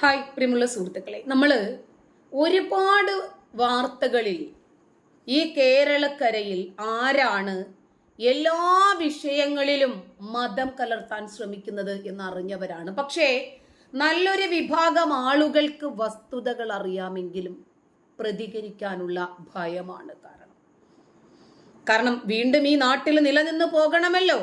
Hi പ്രിയമുള്ള സുഹൃത്തുക്കളെ. നമ്മൾ ഒരുപാട് വാർത്തകളിൽ ഈ കേരളക്കരയിൽ ആരാണ് എല്ലാ വിഷയങ്ങളിലും മതം കലർത്താൻ ശ്രമിക്കുന്നത് എന്നറിഞ്ഞവരാണ്. പക്ഷേ നല്ലൊരു വിഭാഗം ആളുകൾക്ക് വസ്തുതകൾ അറിയാമെങ്കിലും പ്രതികരിക്കാനുള്ള ഭയമാണ് കാരണം. കാരണം വീണ്ടും ഈ നാട്ടിൽ നിലനിന്ന് പോകണമല്ലോ.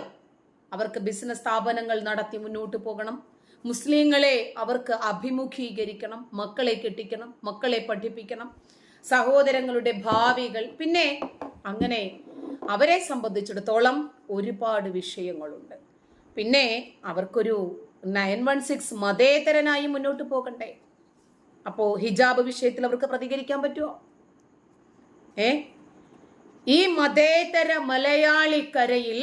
അവർക്ക് ബിസിനസ് സ്ഥാപനങ്ങൾ നടത്തി മുന്നോട്ട് പോകണം. മുസ്ലിങ്ങളെ അവർക്ക് അഭിമുഖീകരിക്കണം മക്കളെ കെട്ടിക്കണം മക്കളെ പഠിപ്പിക്കണം സഹോദരങ്ങളുടെ ഭാവികൾ. പിന്നെ അങ്ങനെ അവരെ സംബന്ധിച്ചിടത്തോളം ഒരുപാട് വിഷയങ്ങളുണ്ട്. പിന്നെ അവർക്കൊരു നയൻ വൺ സിക്സ് മതേതരനായി മുന്നോട്ട് പോകണ്ടേ? അപ്പോ ഹിജാബ് വിഷയത്തിൽ അവർക്ക് പ്രതികരിക്കാൻ പറ്റുമോ ഏ? ഈ മതേതര മലയാളിക്കരയിൽ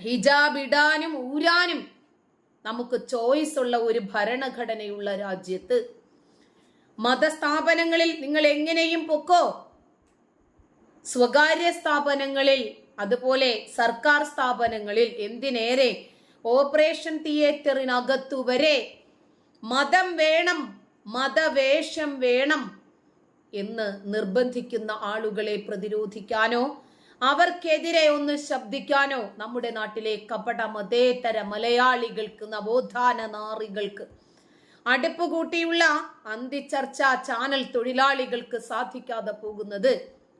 ഹിജാബ് ഇടാനും ഊരാനും നമുക്ക് ചോയ്സ് ഉള്ള ഒരു ഭരണഘടനയുള്ള രാജ്യത്ത് മതസ്ഥാപനങ്ങളിൽ നിങ്ങൾ എങ്ങനെയും പൊക്കോ? സ്വകാര്യ സ്ഥാപനങ്ങളിൽ അതുപോലെ സർക്കാർ സ്ഥാപനങ്ങളിൽ എന്തിനേറെ ഓപ്പറേഷൻ തിയേറ്ററിനകത്തു വരെ മതം വേണം മതവേഷം വേണം എന്ന് നിർബന്ധിക്കുന്ന ആളുകളെ പ്രതിരോധിക്കാനോ അവർക്കെതിരെ ഒന്ന് ശബ്ദിക്കാനോ നമ്മുടെ നാട്ടിലെ കപട മതേതര മലയാളികൾക്ക് നവോത്ഥാന നാറികൾക്ക് അടുപ്പ് കൂട്ടിയുള്ള അന്തിച്ചർച്ച ചാനൽ തൊഴിലാളികൾക്ക് സാധിക്കാതെ പോകുന്നത്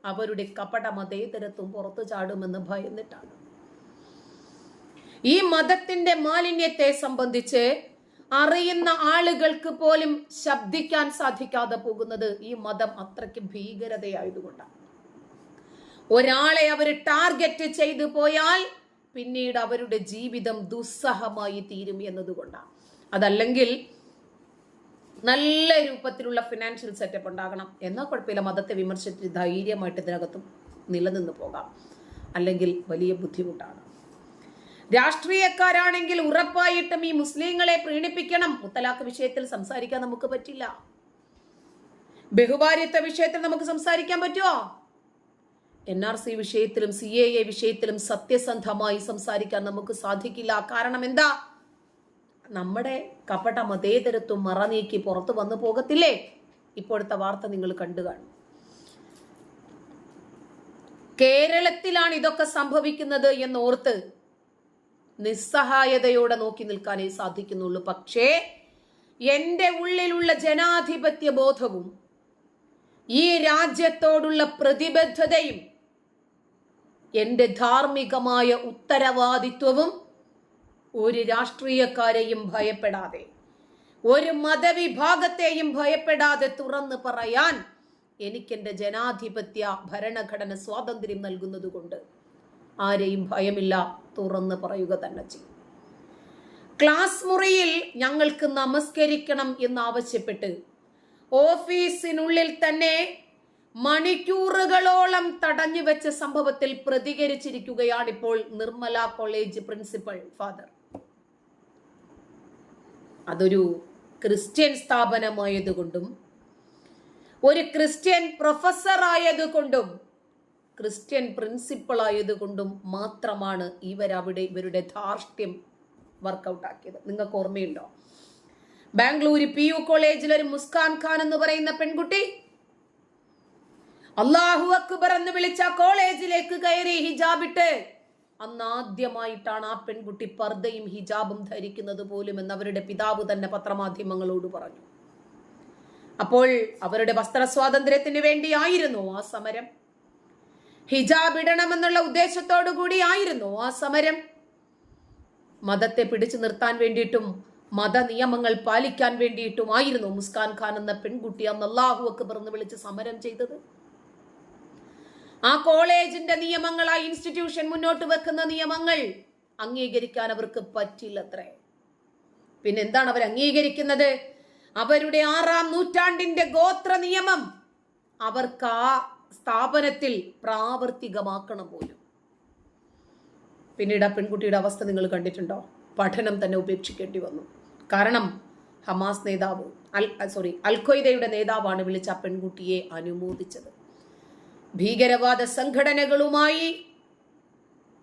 അവരുടെ കപട മതേതരത്വം പുറത്തു ചാടുമെന്ന് ഭയന്നിട്ടാണ്. ഈ മതത്തിന്റെ മാലിന്യത്തെ സംബന്ധിച്ച് അറിയുന്ന ആളുകൾക്ക് പോലും ശബ്ദിക്കാൻ സാധിക്കാതെ പോകുന്നത് ഈ മതം അത്രയ്ക്ക് ഭീകരതയായതുകൊണ്ടാണ്. ഒരാളെ അവർ ടാർഗറ്റ് ചെയ്തു പോയാൽ പിന്നീട് അവരുടെ ജീവിതം ദുസ്സഹമായി തീരും എന്നതുകൊണ്ടാണ്. അതല്ലെങ്കിൽ നല്ല രൂപത്തിലുള്ള ഫിനാൻഷ്യൽ സെറ്റപ്പ് ഉണ്ടാകണം. എന്നാൽ കുഴപ്പമില്ല മതത്തെ വിമർശിച്ച് ധൈര്യമായിട്ട് ഇതിനകത്തും നിലനിന്ന് പോകാം. അല്ലെങ്കിൽ വലിയ ബുദ്ധിമുട്ടാണ്. രാഷ്ട്രീയക്കാരാണെങ്കിൽ ഉറപ്പായിട്ടും ഈ മുസ്ലിങ്ങളെ പ്രീണിപ്പിക്കണം. മുത്തലാഖ് വിഷയത്തിൽ സംസാരിക്കാൻ നമുക്ക് പറ്റില്ല. ബഹുഭാര്യത്വ വിഷയത്തിൽ നമുക്ക് സംസാരിക്കാൻ പറ്റുമോ എൻ ആർ സി വിഷയത്തിലും സി എ എ വിഷയത്തിലും സത്യസന്ധമായി സംസാരിക്കാൻ നമുക്ക് സാധിക്കില്ല. കാരണം എന്താ? നമ്മുടെ കപട മതേതരത്വം മറനീക്കി പുറത്തു വന്നു പോകത്തില്ലേ? ഇപ്പോഴത്തെ വാർത്ത നിങ്ങൾ കണ്ടു കാണും. കേരളത്തിലാണ് ഇതൊക്കെ സംഭവിക്കുന്നത് എന്നോർത്ത് നിസ്സഹായതയോടെ നോക്കി നിൽക്കാനേ സാധിക്കുന്നുള്ളൂ. പക്ഷേ എന്റെ ഉള്ളിലുള്ള ജനാധിപത്യ ബോധവും ഈ രാജ്യത്തോടുള്ള പ്രതിബദ്ധതയും എന്റെ ധാർമ്മികമായ ഉത്തരവാദിത്വവും ഒരു രാഷ്ട്രീയക്കാരെയും ഭയപ്പെടാതെ ഒരു മതവിഭാഗത്തെയും ഭയപ്പെടാതെ തുറന്നു പറയാൻ എനിക്കെന്റെ ജനാധിപത്യ ഭരണഘടന സ്വാതന്ത്ര്യം നൽകുന്നത് കൊണ്ട് ആരെയും ഭയമില്ല തുറന്ന് പറയുക തന്നെ ചെയ്യും. ക്ലാസ് മുറിയിൽ ഞങ്ങൾക്ക് നമസ്കരിക്കണം എന്നാവശ്യപ്പെട്ട് ഓഫീസിനുള്ളിൽ തന്നെ മണിക്കൂറുകളോളം തടഞ്ഞു വെച്ച സംഭവത്തിൽ പ്രതികരിച്ചിരിക്കുകയാണ് ഇപ്പോൾ നിർമ്മല കോളേജ് പ്രിൻസിപ്പൽ ഫാദർ. അതൊരു ക്രിസ്ത്യൻ സ്ഥാപനമായതുകൊണ്ടും ഒരു ക്രിസ്ത്യൻ പ്രൊഫസർ ആയതുകൊണ്ടും ക്രിസ്ത്യൻ പ്രിൻസിപ്പൾ ആയതുകൊണ്ടും മാത്രമാണ് ഇവരവിടെ ഇവരുടെ ധാർഷ്ട്യം വർക്കൗട്ട് ആക്കിയത് നിങ്ങൾക്ക് ഓർമ്മയുണ്ടോ? ബാംഗ്ലൂർ പി യു കോളേജിൽ ഒരു മുസ്കാൻ ഖാൻ എന്ന് പറയുന്ന പെൺകുട്ടി അള്ളാഹു അക്ബർ എന്ന് വിളിച്ച കോളേജിലേക്ക് കയറി ഹിജാബിട്ട് അന്ന് ആദ്യമായിട്ടാണ് ആ പെൺകുട്ടി പർദ്ദയും ഹിജാബും ധരിക്കുന്നത് പോലും എന്ന് അവരുടെ പിതാവ് തന്നെ പത്രമാധ്യമങ്ങളോട് പറഞ്ഞു. അപ്പോൾ അവരുടെ വസ്ത്ര സ്വാതന്ത്ര്യത്തിന് വേണ്ടിയായിരുന്നു ആ സമരം. ഹിജാബ് ഇടണമെന്നുള്ള ഉദ്ദേശത്തോടു കൂടി ആയിരുന്നു ആ സമരം. മതത്തെ പിടിച്ചു നിർത്താൻ വേണ്ടിയിട്ടും മത നിയമങ്ങൾ പാലിക്കാൻ വേണ്ടിയിട്ടുമായിരുന്നു മുസ്കാൻ ഖാൻ എന്ന പെൺകുട്ടി അന്ന് അള്ളാഹു അക്ബർ എന്ന് വിളിച്ച് സമരം ചെയ്തത്. ആ കോളേജിന്റെ നിയമങ്ങൾ ആ ഇൻസ്റ്റിറ്റ്യൂഷൻ മുന്നോട്ട് വെക്കുന്ന നിയമങ്ങൾ. അംഗീകരിക്കാൻ അവർക്ക് പറ്റില്ലത്രേ. പിന്നെ എന്താണ് അവർ അംഗീകരിക്കുന്നത്? അവരുടെ ആറാം നൂറ്റാണ്ടിന്റെ ഗോത്ര നിയമം അവർക്ക് ആ സ്ഥാപനത്തിൽ പ്രാവർത്തികമാക്കണം പോലും. പിന്നീട് ആ പെൺകുട്ടിയുടെ അവസ്ഥ നിങ്ങൾ കണ്ടിട്ടുണ്ടോ? പഠനം തന്നെ ഉപേക്ഷിക്കേണ്ടി വന്നു. കാരണം ഹമാസ് നേതാവ് അൽ സോറി അൽഖയ്ദയുടെ നേതാവാണ് വിളിച്ച ആ പെൺകുട്ടിയെ അനുമോദിച്ചത്. ഭീകരവാദ സംഘടനകളുമായി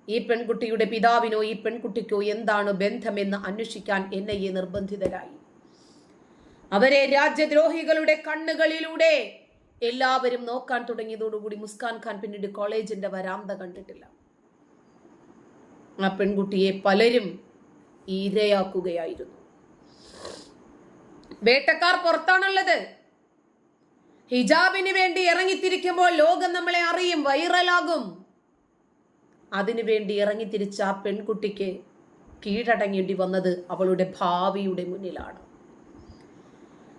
ഈ പെൺകുട്ടിയുടെ പിതാവിനോ ഈ പെൺകുട്ടിക്കോ എന്താണ് ബന്ധമെന്ന് അന്വേഷിക്കാൻ എൻ നിർബന്ധിതരായി. അവരെ രാജ്യദ്രോഹികളുടെ കണ്ണുകളിലൂടെ എല്ലാവരും നോക്കാൻ തുടങ്ങിയതോടുകൂടി മുസ്കാൻ ഖാൻ പിന്നീട് കോളേജിന്റെ വരാന്ത കണ്ടിട്ടില്ല. ആ പെൺകുട്ടിയെ പലരും ഇരയാക്കുകയായിരുന്നു. വേട്ടക്കാർ പുറത്താണുള്ളത്. ഹിജാബിന് വേണ്ടി ഇറങ്ങിത്തിരിക്കുമ്പോൾ ലോകം നമ്മളെ അറിയും വൈറലാകും. അതിനു വേണ്ടി ഇറങ്ങിത്തിരിച്ച ആ പെൺകുട്ടിക്ക് കീഴടങ്ങേണ്ടി വന്നത് അവളുടെ ഭാവിയുടെ മുന്നിലാണ്.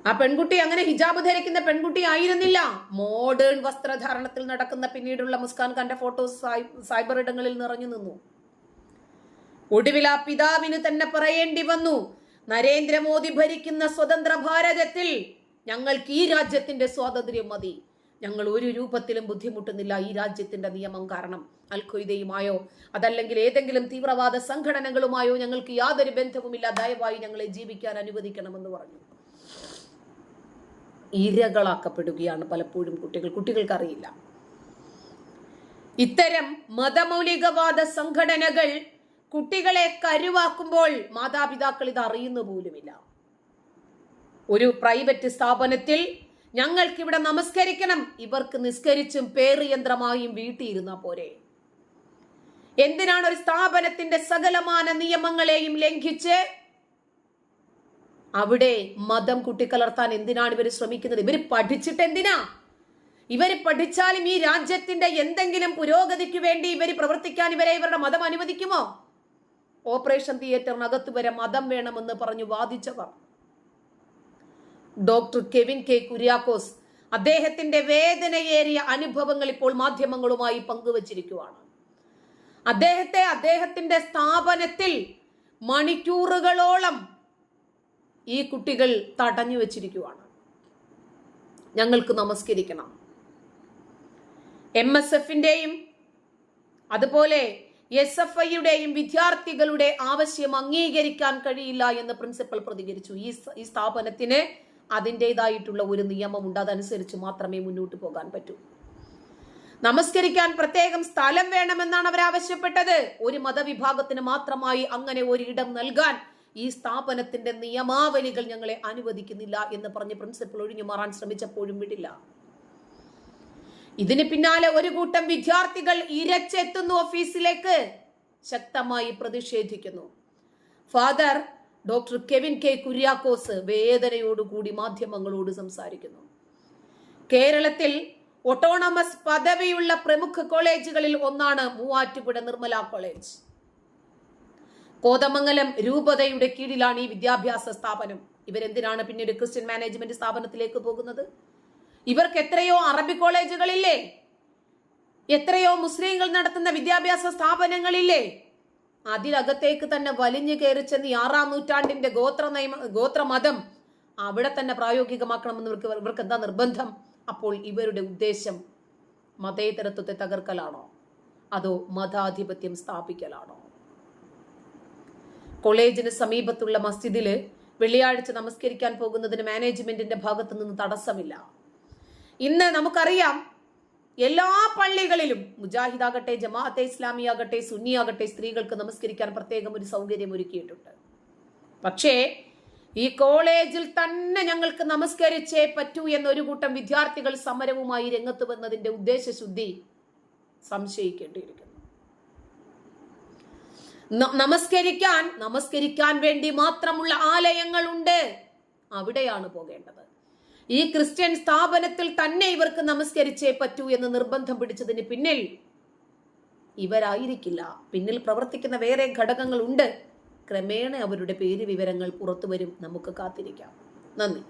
ആ പെൺകുട്ടി അങ്ങനെ ഹിജാബ് ധരിക്കുന്ന പെൺകുട്ടി ആയിരുന്നില്ല. മോഡേൺ വസ്ത്രധാരണത്തിൽ നടക്കുന്ന പിന്നീടുള്ള മുസ്കാൻ ഖാന്റെ ഫോട്ടോസ് സൈബർ ഇടങ്ങളിൽ നിറഞ്ഞു നിന്നു. ഒടുവിൽ ആ പിതാവിന് തന്നെ പറയേണ്ടി വന്നു നരേന്ദ്രമോദി ഭരിക്കുന്ന സ്വതന്ത്ര ഭാരതത്തിൽ ഞങ്ങൾക്ക് ഈ രാജ്യത്തിന്റെ സ്വാതന്ത്ര്യം മതി. ഞങ്ങൾ ഒരു രൂപത്തിലും ബുദ്ധിമുട്ടുന്നില്ല ഈ രാജ്യത്തിന്റെ നിയമം കാരണം. അൽ അതല്ലെങ്കിൽ ഏതെങ്കിലും തീവ്രവാദ സംഘടനകളുമായോ ഞങ്ങൾക്ക് യാതൊരു ബന്ധവുമില്ല. ദയവായി ഞങ്ങളെ ജീവിക്കാൻ അനുവദിക്കണമെന്ന് പറഞ്ഞു. ഇരകളാക്കപ്പെടുകയാണ് പലപ്പോഴും കുട്ടികൾ. കുട്ടികൾക്കറിയില്ല. ഇത്തരം മതമൗലികവാദ സംഘടനകൾ കുട്ടികളെ കരുവാക്കുമ്പോൾ മാതാപിതാക്കൾ ഇത് അറിയുന്ന പോലുമില്ല. ഒരു പ്രൈവറ്റ് സ്ഥാപനത്തിൽ ഞങ്ങൾക്ക് ഇവിടെ നമസ്കരിക്കണം. ഇവർക്ക് നിസ്കരിച്ചും പേറിയന്ത്രമായും വീട്ടിയിരുന്ന പോരെ. എന്തിനാണ് ഒരു സ്ഥാപനത്തിന്റെ സകലമാന നിയമങ്ങളെയും ലംഘിച്ച് അവിടെ മതം കുട്ടിക്കലർത്താൻ എന്തിനാണ് ഇവർ ശ്രമിക്കുന്നത്? ഇവർ പഠിച്ചിട്ട് എന്തിനാ? ഇവർ പഠിച്ചാലും ഈ രാജ്യത്തിന്റെ എന്തെങ്കിലും പുരോഗതിക്ക് വേണ്ടി ഇവർ പ്രവർത്തിക്കാൻ ഇവരെ ഇവരുടെ മതം അനുവദിക്കുമോ? ഓപ്പറേഷൻ തിയേറ്ററിനകത്ത് വരെ മതം വേണമെന്ന് പറഞ്ഞു വാദിച്ചവർ. ഡോക്ടർ കെവിൻ കെ കുര്യാക്കോസ് അദ്ദേഹത്തിന്റെ വേദനയേറിയ അനുഭവങ്ങൾ ഇപ്പോൾ മാധ്യമങ്ങളുമായി പങ്കുവച്ചിരിക്കുവാണ്. അദ്ദേഹത്തെ അദ്ദേഹത്തിന്റെ സ്ഥാപനത്തിൽ മണിക്കൂറുകളോളം ഈ കുട്ടികൾ തടഞ്ഞു വച്ചിരിക്കുവാണ്. ഞങ്ങൾക്ക് നമസ്കരിക്കണം. എം എസ് എഫിന്റെയും അതുപോലെ എസ് എഫ് ഐയുടെയും വിദ്യാർത്ഥികളുടെ ആവശ്യം അംഗീകരിക്കാൻ കഴിയില്ല എന്ന് പ്രിൻസിപ്പൽ പ്രതികരിച്ചു. ഈ സ്ഥാപനത്തിന് അതിന്റെതായിട്ടുള്ള ഒരു നിയമമുണ്ട് അതനുസരിച്ച് മാത്രമേ മുന്നോട്ട് പോകാൻ പറ്റൂ. നമസ്കരിക്കാൻ പ്രത്യേകം സ്ഥലം വേണമെന്നാണ് അവർ ആവശ്യപ്പെട്ടത്. ഒരു മതവിഭാഗത്തിന് മാത്രമായി അങ്ങനെ ഇടം നൽകാൻ ഈ സ്ഥാപനത്തിന്റെ നിയമാവലികൾ ഞങ്ങളെ അനുവദിക്കുന്നില്ല എന്ന് പറഞ്ഞ് പ്രിൻസിപ്പൽ ഒഴിഞ്ഞു മാറാൻ ശ്രമിച്ചപ്പോഴും വിടില്ല. ഇതിന് പിന്നാലെ ഒരു കൂട്ടം വിദ്യാർത്ഥികൾ ഇരച്ചെത്തുന്നു ഓഫീസിലേക്ക് ശക്തമായി പ്രതിഷേധിക്കുന്നു. Father doctor Kevin K Kuriakose വേദനയോടുകൂടി മാധ്യമങ്ങളോട് സംസാരിക്കുന്നു. കേരളത്തിൽ ഒട്ടോണമസ് പദവിയുള്ള പ്രമുഖ കോളേജുകളിൽ ഒന്നാണ് മൂവാറ്റുപുഴ നിർമ്മല കോളേജ്. കോതമംഗലം രൂപതയുടെ കീഴിലാണ് ഈ വിദ്യാഭ്യാസ സ്ഥാപനം. ഇവരെന്തിനാണ് പിന്നീട് ക്രിസ്ത്യൻ മാനേജ്മെന്റ് സ്ഥാപനത്തിലേക്ക് പോകുന്നത്? ഇവർക്ക് എത്രയോ അറബി കോളേജുകളില്ലേ? എത്രയോ മുസ്ലിങ്ങൾ നടത്തുന്ന വിദ്യാഭ്യാസ സ്ഥാപനങ്ങളില്ലേ? അതിലകത്തേക്ക് തന്നെ വലിഞ്ഞു കയറി ചെന്ന് ആറാം നൂറ്റാണ്ടിന്റെ ഗോത്ര നിയമ ഗോത്രമതം അവിടെ തന്നെ പ്രായോഗികമാക്കണമെന്ന് ഇവർക്ക് ഇവർക്ക് എന്താ നിർബന്ധം? അപ്പോൾ ഇവരുടെ ഉദ്ദേശം മതേതരത്വത്തെ തകർക്കലാണോ? അതോ മതാധിപത്യം സ്ഥാപിക്കലാണോ? കോളേജിന് സമീപത്തുള്ള മസ്ജിദിൽ വെള്ളിയാഴ്ച നമസ്കരിക്കാൻ പോകുന്നതിന് മാനേജ്മെന്റിന്റെ ഭാഗത്തു നിന്ന് തടസ്സമില്ല. ഇന്ന് നമുക്കറിയാം എല്ലാ പള്ളികളിലും മുജാഹിദാകട്ടെ ജമാഅത്തെ ഇസ്ലാമി ആകട്ടെ സുന്നി ആകട്ടെ സ്ത്രീകൾക്ക് നമസ്കരിക്കാൻ പ്രത്യേകം ഒരു സൗകര്യം ഒരുക്കിയിട്ടുണ്ട്. പക്ഷേ ഈ കോളേജിൽ തന്നെ ഞങ്ങൾക്ക് നമസ്കരിച്ചേ പറ്റൂ എന്നൊരു കൂട്ടം വിദ്യാർത്ഥികൾ സമരവുമായി രംഗത്ത് വന്നതിന്റെ ഉദ്ദേശശുദ്ധി സംശയിക്കേണ്ടിയിരിക്കുന്നു. നമസ്കരിക്കാൻ നമസ്കരിക്കാൻ വേണ്ടി മാത്രമുള്ള ആലയങ്ങളുണ്ട്. അവിടെയാണ് പോകേണ്ടത്. ഈ ക്രിസ്ത്യൻ സ്ഥാപനത്തിൽ തന്നെ ഇവർക്ക് നമസ്കരിച്ചേ പറ്റൂ എന്ന് നിർബന്ധം പിടിച്ചതിന് പിന്നിൽ ഇവരായിരിക്കില്ല. പിന്നിൽ പ്രവർത്തിക്കുന്ന വേറെ ഘടകങ്ങളുണ്ട്. ക്രമേണ അവരുടെ പേര് വിവരങ്ങൾ പുറത്തു വരും നമുക്ക് കാത്തിരിക്കാം. നന്ദി.